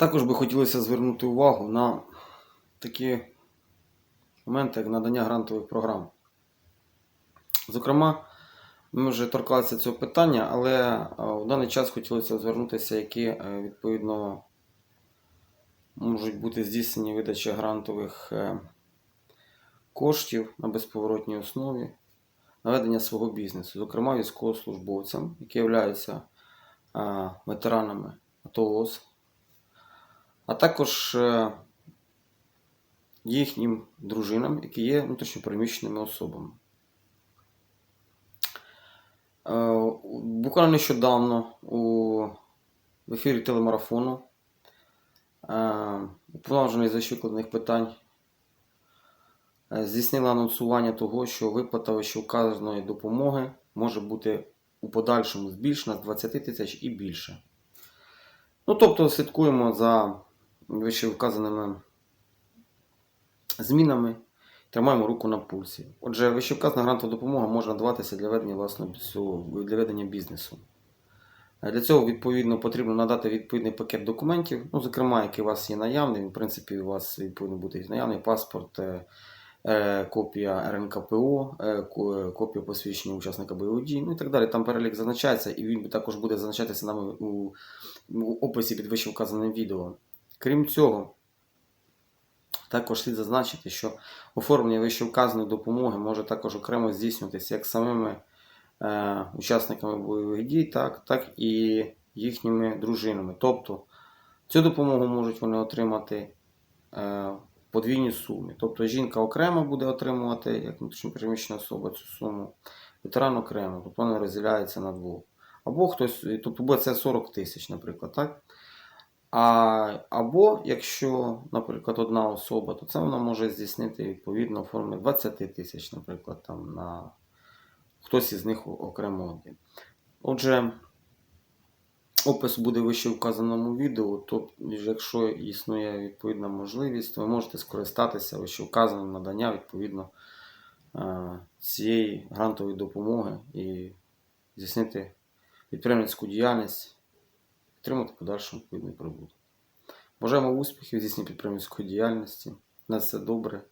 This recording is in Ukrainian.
Також би хотілося звернути увагу на такі моменти, як надання грантових програм. Зокрема, ми вже торкалися цього питання, але е, в даний час хотілося звернутися, які е, відповідно можуть бути здійснені видачі грантових е, коштів на безповоротній основі на ведення свого бізнесу, зокрема військовослужбовцям, які являються ветеранами АТО ООС, а також е, їхнім дружинам, які є внутрішньопереміщеними особами. Е, Буквально нещодавно у в ефірі телемарафону е, уповноважений з вищевикладених питань здійснила анонсування того, що виплата вищевказаної допомоги може бути у подальшому збільшена з 20 тисяч і більше. Ну, тобто слідкуємо за вищевказаними змінами, тримаємо руку на пульсі. Отже, вищевказана грантова допомога може надаватися для ведення власного для ведення бізнесу. Для цього відповідно потрібно надати відповідний пакет документів, ну, зокрема, який у вас є наявний. В принципі, у вас відповідно буде наявний паспорт, е, е, копія РНКПО, е, ко- копія посвідчення учасника бойових дій, ну і так далі. Там перелік зазначається, і він також буде зазначатися нами у описі під вище вказаним відео. Крім цього, також слід зазначити, що оформлення вищевказаної допомоги може також окремо здійснюватися як самими е, учасниками бойових дій, так, так і їхніми дружинами. Тобто цю допомогу можуть вони отримати е, подвійній сумі. Тобто жінка окремо буде отримувати, як внутрішньопереміщена особа, цю суму, ветеран окремо, тобто вони розділяються на двох. Або хтось, тобто буде це 40 тисяч, наприклад, так? А, або якщо, наприклад, одна особа, то це вона може здійснити відповідно форми 20 тисяч, наприклад, там на хтось із них окремо один. Отже, опис буде вище вказаному відео, то якщо існує відповідна можливість, ви можете скористатися вище вказаним надання відповідно е, цієї грантової допомоги і здійснити підприємницьку діяльність отримати подальшому відповідний прибуток. Бажаємо успіхів в здійсненні підприємницької діяльності. На все добре.